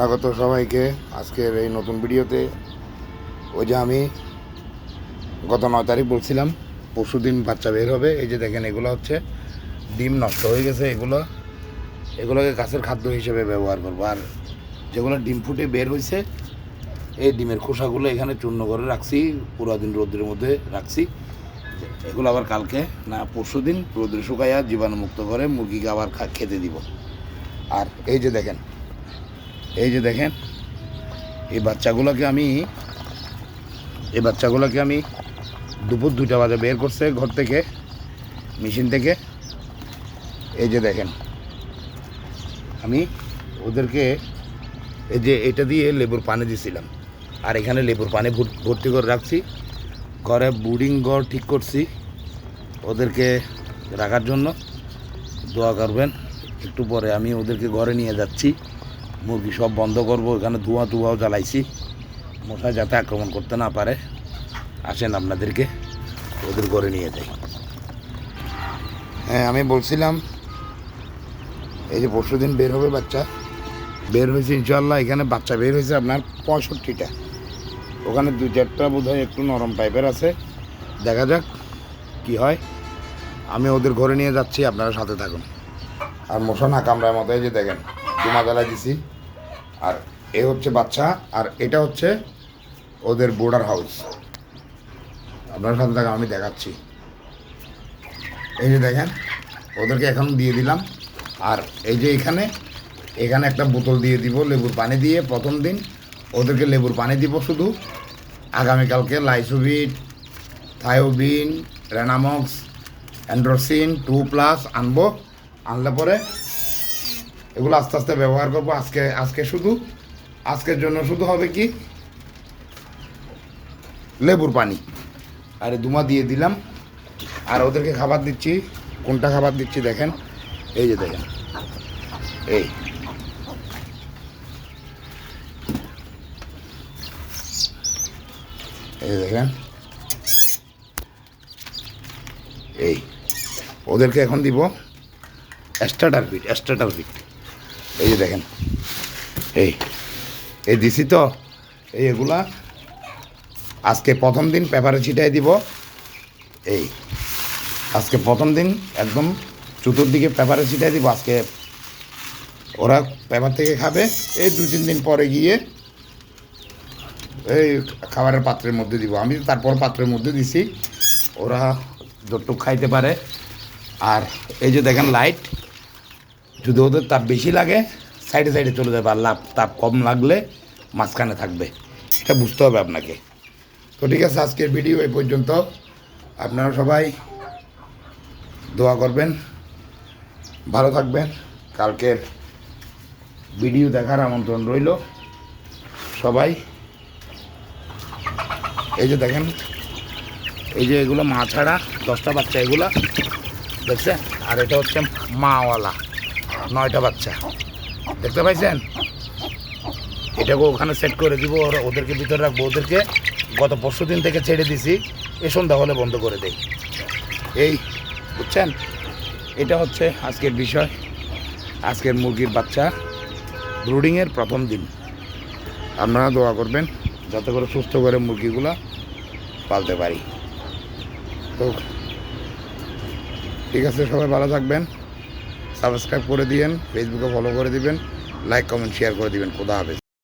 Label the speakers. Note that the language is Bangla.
Speaker 1: স্বাগত সবাইকে আজকের এই নতুন ভিডিওতে। ওই যে আমি গত নয় তারিখ বলছিলাম, পরশু দিন বাচ্চা বের হবে। এই যে দেখেন, এগুলো হচ্ছে ডিম নষ্ট হয়ে গেছে, এগুলো, এগুলোকে গাছের খাদ্য হিসেবে ব্যবহার করব। আর যেগুলো ডিম ফুটে বের হয়েছে, এই ডিমের খোসাগুলো এখানে চূর্ণ করে রাখছি, পুরো দিন রোদ্রের মধ্যে রাখছি। এগুলো আবার কালকে না, পরশু দিন রোদ্রে শুকাইয়া জীবাণুমুক্ত করে মুরগিকে আবার খেতে দিব। আর এই যে দেখেন এই যে দেখেন, এই বাচ্চাগুলোকে আমি, এই বাচ্চাগুলোকে আমি দুপুর দুটা বাজে বের করছে ঘর থেকে, মেশিন থেকে। এই যে দেখেন, আমি ওদেরকে এই যে এটা দিয়ে লেবুর পানি দিছিলাম। আর এখানে লেবুর পানি ভর- ভর্তি করে রাখছি। ঘরে বুডিং ঘর ঠিক করছি ওদেরকে রাখার জন্য। দোয়া করবেন, একটু পরে আমি ওদেরকে ঘরে নিয়ে যাচ্ছি। মুরগি সব বন্ধ করব, এখানে ধোঁয়া ধোঁয়াও জ্বালাইছি। মশা যাতে আক্রমণ করতে না পারে, আসেন আপনাদেরকে ওদের ঘরে নিয়ে যাই। হ্যাঁ আমি বলছিলাম, এই যে পরশু দিন বের হবে বাচ্চা, বের হয়েছে ইনশাল্লাহ এখানে বাচ্চা বের হয়েছে আপনার পঁয়ষট্টিটা। ওখানে দু চারটা বোধ একটু নরম টাইপের আছে। দেখা যাক কি হয়। আমি ওদের ঘরে নিয়ে যাচ্ছি, আপনারা সাথে থাকুন। আর মশা না কামড়ার মতো এই যে দেখেন দুমা জ্বালাই দিছি। আর এ হচ্ছে বাচ্চা, আর এটা হচ্ছে ওদের বোর্ডার হাউস আপনার সাথে থাকা আমি দেখাচ্ছি। এই যে দেখেন, ওদেরকে এখন দিয়ে দিলাম। আর এই যে এখানে এখানে একটা বোতল দিয়ে দিব লেবুর পানি দিয়ে প্রথম দিন। ওদেরকে লেবুর পানি দিব শুধু। আগামীকালকে Lysovit Thiobin Renamox, Androcin, two plus আনব। আনলে পরে এগুলো আস্তে আস্তে ব্যবহার করব আজকে আজকে শুধু। আজকের জন্য শুধু হবে কি? লেবুর পানি। আর দুমা দিয়ে দিলাম। আর ওদেরকে খাবার দিচ্ছি। কোনটা খাবার দিচ্ছি দেখেন। এই যে দেখেন। এই। এই দেখেন। এই। ওদেরকে এখন দিব স্টার্টার ফিট স্টার্টার ফিট এই যে দেখেন। এই এই দিছি তো। এই এগুলা আজকে প্রথম দিন পেপারে ছিটাই দিব। এই, আজকে প্রথম দিন একদম চতুর্দিকে পেপারে ছিটাই দিব। আজকে ওরা পেপার থেকে খাবে। এই দু তিন দিন পরে গিয়ে এই খাবারের পাত্রের মধ্যে দিব। আমি তারপর পাত্রের মধ্যে দিছি। ওরা যতটুক খাইতে পারে। আর এই যে দেখেন লাইট যদি ওদের তাপ বেশি লাগে সাইডে সাইডে চলে যাবে আর লাভ তাপ কম লাগলে মাঝখানে থাকবে। এটা বুঝতে হবে আপনাকে। তো ঠিক আছে, আজকের ভিডিও এই পর্যন্ত। আপনারা সবাই দোয়া করবেন, ভালো থাকবেন। কালকের ভিডিও দেখার আমন্ত্রণ রইল সবাই। এই যে দেখেন, এই যে এগুলো মা ছাড়া, দশটা বাচ্চা এগুলো, দেখছেন? আর এটা হচ্ছে মাওয়ালা। নয়টা বাচ্চা। দেখতে পাইছেন? এটাকে ওখানে সেট করে দিব, ওরা ওদেরকে ভিতরে রাখব। ওদেরকে গত পরশু দিন থেকে ছেড়ে দিছি। এ সন্ধ্যা হলে বন্ধ করে দেই। এই, বুঝছেন? এটা হচ্ছে আজকের বিষয়। আজকের মুরগির বাচ্চা। ব্রুডিংয়ের প্রথম দিন। আপনারা দোয়া করবেন, যাতে করে সুস্থ করে মুরগিগুলো পালতে পারি। তো, ঠিক আছে, সবাই ভালো থাকবেন। সাবস্ক্রাইব করে দিবেন ফেসবুকে ফলো করে দিবেন লাইক কমেন্ট শেয়ার করে দিবেন। খোদা হাফেজ।